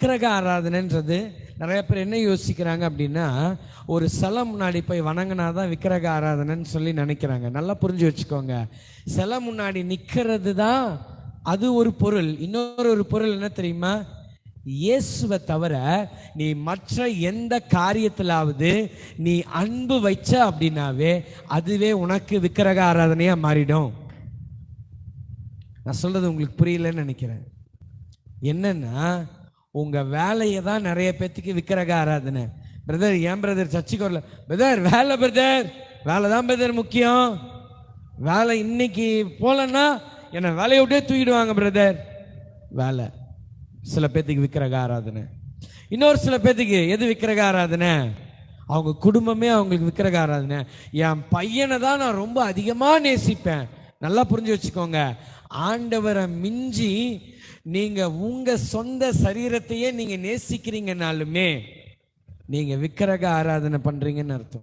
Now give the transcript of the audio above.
விக்கிரக ஆராதனைன்றது. நிறைய பேர் என்ன யோசிக்கிறாங்க அப்படின்னா ஒரு சிலை முன்னாடி போய் வணங்கினா தான் விக்கிரக ஆராதனைன்னு சொல்லி நினைக்கிறாங்க. நல்லா புரிஞ்சு வச்சுக்கோங்க. சிலை முன்னாடி நிற்கிறது தான் அது ஒரு பொருள். இன்னொரு ஒரு பொருள் என்ன தெரியுமா? இயேசுவை தவிர நீ மற்ற எந்த காரியத்திலாவது நீ அன்பு வச்ச அப்படின்னாவே அதுவே உனக்கு விக்கிரக ஆராதனையாக மாறிடும். நான் சொல்கிறது உங்களுக்கு புரியலன்னு நினைக்கிறேன். என்னன்னா உங்க வேலையை தான் நிறைய பேத்துக்கு விக்கிரக ஆராதனை. பிரதர் ஏன் பிரதர் சர்ச்சுக்கு வரல. பிரதர் வேலை பிரதர் வேலை தான் பிரதர் முக்கியம். வேலை இன்னைக்கு போலன்னா என்னை வேலையை விட்டே தூக்கிடுவாங்க பிரதர் வேலை. சில பேத்துக்கு விக்கிரக ஆராதனை. இன்னொரு சில பேத்துக்கு எது விக்கிரக ஆராதனை? அவங்க குடும்பமே அவங்களுக்கு விக்கிரக ஆராதனை. என் பையனை தான் நான் ரொம்ப அதிகமாக நேசிப்பேன். நல்லா புரிஞ்சு வச்சுக்கோங்க. ஆண்டவரை மிஞ்சி நீங்கள் உங்கள் சொந்த சரீரத்தையே நீங்கள் நேசிக்கிறீங்கனாலுமே நீங்கள் விக்கிரக ஆராதனை பண்ணுறீங்கன்னு அர்த்தம்.